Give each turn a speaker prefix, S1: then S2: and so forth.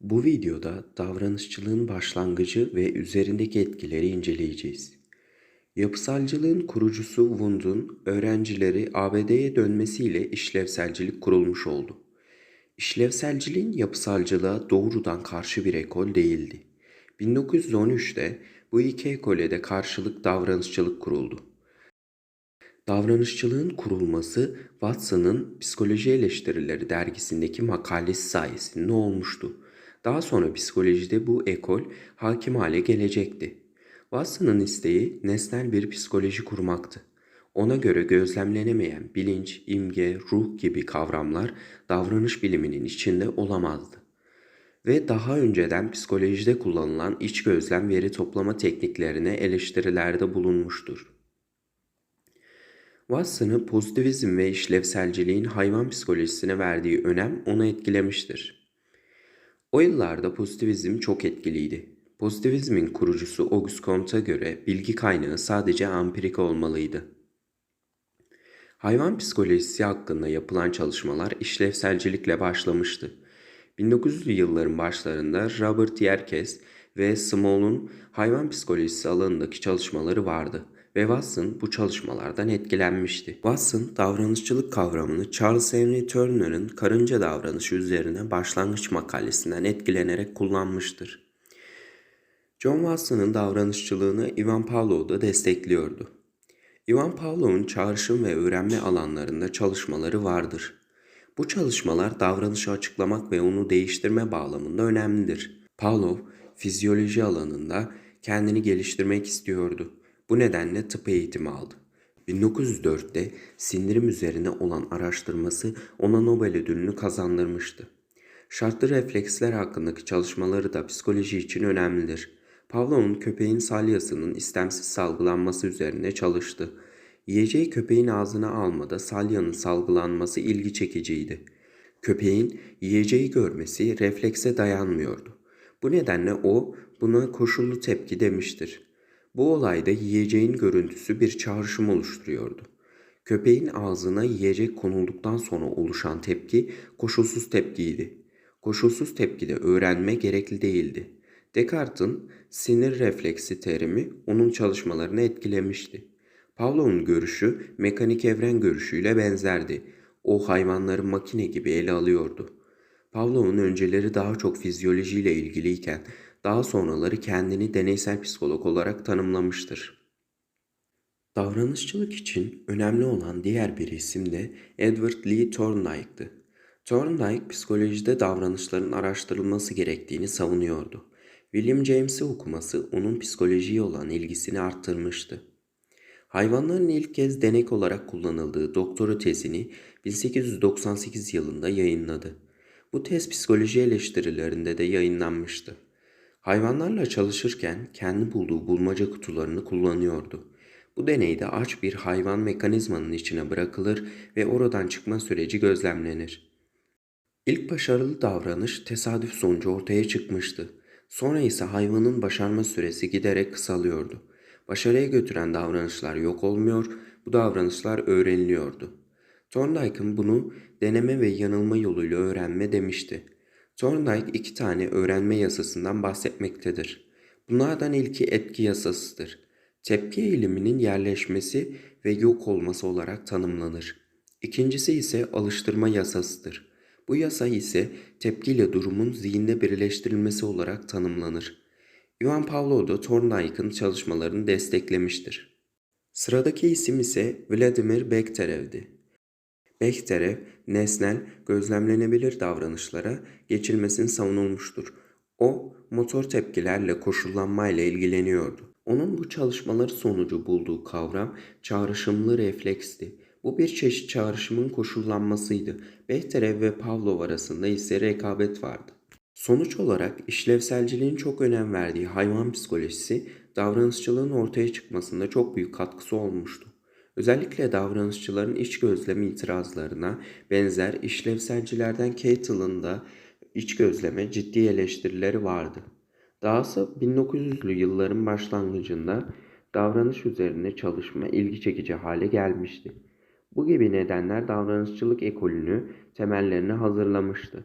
S1: Bu videoda davranışçılığın başlangıcı ve üzerindeki etkileri inceleyeceğiz. Yapısalcılığın kurucusu Wundt'un öğrencileri ABD'ye dönmesiyle işlevselcilik kurulmuş oldu. İşlevselciliğin yapısalcılığa doğrudan karşı bir ekol değildi. 1913'te bu iki ekole de karşılık davranışçılık kuruldu. Davranışçılığın kurulması Watson'ın Psikoloji Eleştirileri dergisindeki makalesi sayesinde olmuştu. Daha sonra psikolojide bu ekol hakim hale gelecekti. Watson'ın isteği nesnel bir psikoloji kurmaktı. Ona göre gözlemlenemeyen bilinç, imge, ruh gibi kavramlar davranış biliminin içinde olamazdı. Ve daha önceden psikolojide kullanılan iç gözlem veri toplama tekniklerine eleştirilerde bulunmuştur. Watson'ı pozitivizm ve işlevselciliğin hayvan psikolojisine verdiği önem onu etkilemiştir. O yıllarda pozitivizm çok etkiliydi. Pozitivizmin kurucusu Auguste Comte'a göre bilgi kaynağı sadece empirik olmalıydı. Hayvan psikolojisi hakkında yapılan çalışmalar işlevselcilikle başlamıştı. 1900'lü yılların başlarında Robert Yerkes ve Small'un hayvan psikolojisi alanındaki çalışmaları vardı ve Watson bu çalışmalardan etkilenmişti. Watson davranışçılık kavramını Charles Henry Turner'ın karınca davranışı üzerine başlangıç makalesinden etkilenerek kullanmıştır. John Watson'ın davranışçılığını Ivan Pavlov da destekliyordu. Ivan Pavlov'un çağrışım ve öğrenme alanlarında çalışmaları vardır. Bu çalışmalar davranışı açıklamak ve onu değiştirme bağlamında önemlidir. Pavlov, fizyoloji alanında kendini geliştirmek istiyordu. Bu nedenle tıp eğitimi aldı. 1904'te sindirim üzerine olan araştırması ona Nobel ödülünü kazandırmıştı. Şartlı refleksler hakkındaki çalışmaları da psikoloji için önemlidir. Pavlov'un köpeğin salyasının istemsiz salgılanması üzerine çalıştı. Yiyeceği köpeğin ağzına almada salyanın salgılanması ilgi çekiciydi. Köpeğin yiyeceği görmesi reflekse dayanmıyordu. Bu nedenle o buna koşullu tepki demiştir. Bu olayda yiyeceğin görüntüsü bir çağrışım oluşturuyordu. Köpeğin ağzına yiyecek konulduktan sonra oluşan tepki koşulsuz tepkiydi. Koşulsuz tepkide öğrenme gerekli değildi. Descartes'in sinir refleksi terimi onun çalışmalarını etkilemişti. Pavlov'un görüşü mekanik evren görüşüyle benzerdi. O hayvanları makine gibi ele alıyordu. Pavlov'un önceleri daha çok fizyolojiyle ilgiliyken daha sonraları kendini deneysel psikolog olarak tanımlamıştır. Davranışçılık için önemli olan diğer bir isim de Edward Lee Thorndike'dı. Thorndike psikolojide davranışların araştırılması gerektiğini savunuyordu. William James'i okuması onun psikolojiye olan ilgisini arttırmıştı. Hayvanların ilk kez denek olarak kullanıldığı doktora tezini 1898 yılında yayınladı. Bu tez psikoloji eleştirilerinde de yayınlanmıştı. Hayvanlarla çalışırken kendi bulduğu bulmaca kutularını kullanıyordu. Bu deneyde aç bir hayvan mekanizmanın içine bırakılır ve oradan çıkma süreci gözlemlenir. İlk başarılı davranış tesadüf sonucu ortaya çıkmıştı. Sonra ise hayvanın başarma süresi giderek kısalıyordu. Başarıya götüren davranışlar yok olmuyor, bu davranışlar öğreniliyordu. Thorndike'ın bunu deneme ve yanılma yoluyla öğrenme demişti. Thorndike iki tane öğrenme yasasından bahsetmektedir. Bunlardan ilki etki yasasıdır. Tepki eğiliminin yerleşmesi ve yok olması olarak tanımlanır. İkincisi ise alıştırma yasasıdır. Bu yasa ise tepkiyle durumun zihinde birleştirilmesi olarak tanımlanır. Ivan Pavlov da Thorndike'ın çalışmalarını desteklemiştir. Sıradaki isim ise Vladimir Bekterev'di. Bechterev, nesnel, gözlemlenebilir davranışlara geçilmesini savunulmuştur. O, motor tepkilerle koşullanmayla ilgileniyordu. Onun bu çalışmaları sonucu bulduğu kavram çağrışımlı refleksti. Bu bir çeşit çağrışımın koşullanmasıydı. Bechterev ve Pavlov arasında ise rekabet vardı. Sonuç olarak işlevselciliğin çok önem verdiği hayvan psikolojisi davranışçılığın ortaya çıkmasında çok büyük katkısı olmuştu. Özellikle davranışçıların iç gözlem itirazlarına benzer işlevselcilerden Cattell'ın da iç gözleme ciddi eleştirileri vardı. Dahası 1900'lü yılların başlangıcında davranış üzerine çalışma ilgi çekici hale gelmişti. Bu gibi nedenler davranışçılık ekolünü temellerini hazırlamıştı.